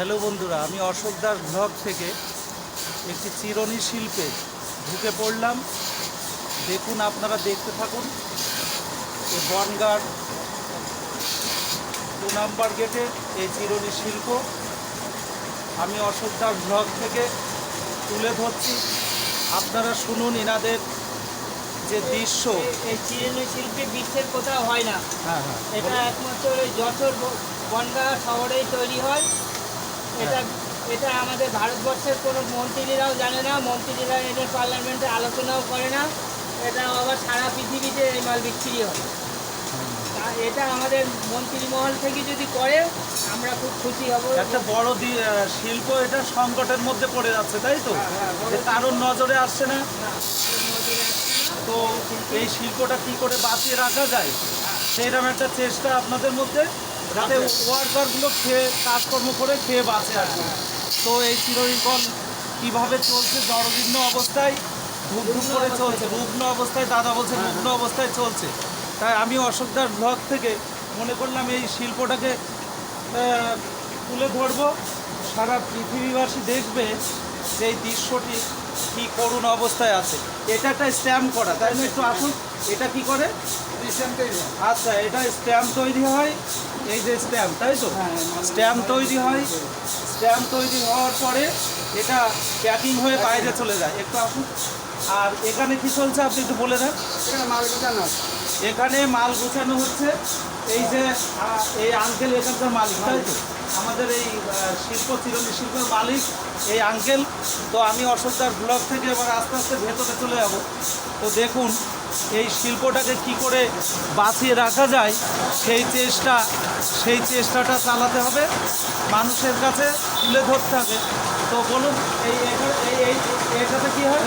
Hello বন্ধুরা আমি Ashok Das blog থেকে একটি চিরনি শিল্পে ঢুকে পড়লাম। দেখুন আপনারা দেখতে থাকুন। এই বনগার দু নাম্বার গেটে এই চিরনি শিল্প। আমি অশোক দাস ব্লগ থেকে তুলে ধরছি। আপনারা শুনুন এনাদের যে দৃশ্য। এই চিরুনি শিল্পী বিশ্বের কোথাও হয় না। হ্যাঁ হ্যাঁ। এটা একমাত্র যশোর বনগাঁ শহরেই তৈরি হয়। এটা এটা আমাদের ভারতবর্ষের কোনো মন্ত্রীরাও জানে না মন্ত্রীরা এদের পার্লামেন্টে আলোচনাও করে না। এটা আবার সারা পৃথিবীতে এই মাল বিক্রি হয়। তা এটা আমাদের মন্ত্রীমহল থেকে যদি করে আমরা খুব খুশি হব। একটা বড় দি- আহ, শিল্প এটা সংকটের মধ্যে পড়ে যাচ্ছে তাই তো? যে কারোর নজরে আসছে না। তো এই শিল্পটা কি করে বাঁচিয়ে রাখা যায়? সেইরকম একটা চেষ্টা আপনাদের মধ্যে? যাতে ওয়ার্কারগুলো খেয়ে কাজকর্ম করে খেয়ে বাঁচে আর কি। তো এই চিরনিকল কীভাবে চলছে জড়বিঘ্ন অবস্থায় ধূপ করে চলছে রুগ্ন অবস্থায় দাদা বলছে রুগ্ন অবস্থায় চলছে। তাই আমি অশোকদার ব্লগ থেকে মনে করলাম এই শিল্পটাকে তুলে ধরবো। সারা পৃথিবীবাসী দেখবে যে এই দৃশ্যটি কি করুণ অবস্থায় আছে। এটা একটা স্ট্যাম্প করা তাই না? একটু আসুন এটা কি করে? আচ্ছা এটা স্ট্যাম্প তৈরি হয়। এই যে স্ট্যাম্প তাই তো? স্ট্যাম্প তৈরি হয়। স্ট্যাম্প তৈরি হওয়ার পরে এটা প্যাকিং হয়ে বাইরে চলে যায়। একটু আসুন। আর এখানে কি চলছে আপনি একটু বলে দেন। এখানে মাল গোছানো হচ্ছে। এই যে এই আঙ্কেল এখানকার মালিক তাই তো? আমাদের এই শিল্প চিরনি শিল্পের মালিক এই আঙ্কেল তো আমি অশোকদার ব্লক থেকে এবার আস্তে আস্তে ভেতরে চলে যাব। তো দেখুন এই শিল্পটাকে কি করে বাঁচিয়ে রাখা যায় সেই চেষ্টা সেই চেষ্টাটা চালাতে হবে। মানুষের কাছে তুলে ধরতে হবে। তো বলুন এই এই এটাতে কি হয়?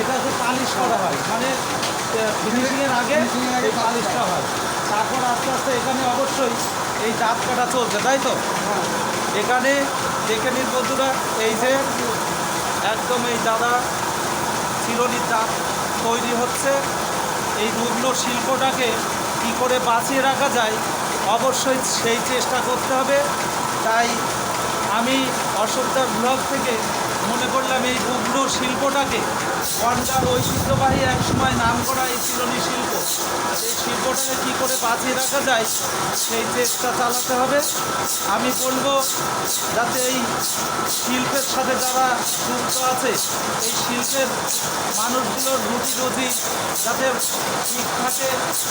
এটাতে পালিশ করা হয়। মানে ফিনিশিংয়ের আগে এই পালিশটা হয়। তারপর আস্তে আস্তে এখানে অবশ্যই এই দাঁত কাটা চলছে তাই তো? এখানে দেখে নিন বন্ধুরা এই যে একদম এই দাদা চিরনির দাঁত। তৈরি হচ্ছে। এই দুগ্ধ শিল্পটাকে কি করে বাঁচিয়ে রাখা যায়, অবশ্যই সেই চেষ্টা করতে হবে। তাই আমি অশোকদার ব্লগ থেকে মনে করলাম এই দুগ্ধ শিল্পটাকে কন্টার ঐতিহ্যবাহী একসময় নাম করা এই চিরনি শিল্প। এই শিল্পটাকে কী করে বাঁচিয়ে রাখা যায়, সেই চেষ্টা চালাতে হবে। আমি বলব, যাতে এই শিল্পের সাথে যারা যুক্ত আছে, এই শিল্পের মানুষগুলোর রুটি রুজি যাতে ঠিক থাকে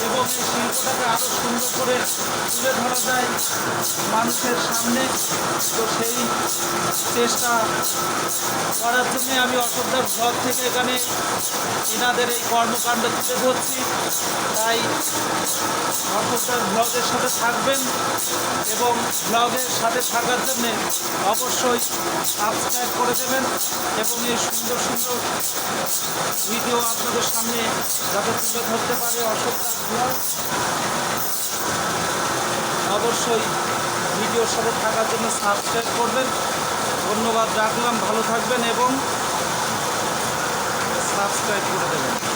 এবং এই শিল্পটাকে আরও সুন্দর করে তুলে ধরা যায় মানুষের সামনে। তো সেই চেষ্টা জন্য আমি অশোকদার ব্লগ থেকে এখানে এনাদের এই কর্মকাণ্ড তুলে ধরছি। তাই অশোকদার ব্লগের সাথে থাকবেন এবং ব্লগের সাথে থাকার জন্যে অবশ্যই সাবস্ক্রাইব করে দেবেন এবং এই সুন্দর সুন্দর ভিডিও আপনাদের সামনে যাতে তুলে ধরতে পারে অশোকদার ব্লগ। অবশ্যই ভিডিওর সাথে থাকার জন্য সাবস্ক্রাইব করবেন। ধন্যবাদ রাখলাম। ভালো থাকবেন এবং সাবস্ক্রাইব করে দেবেন।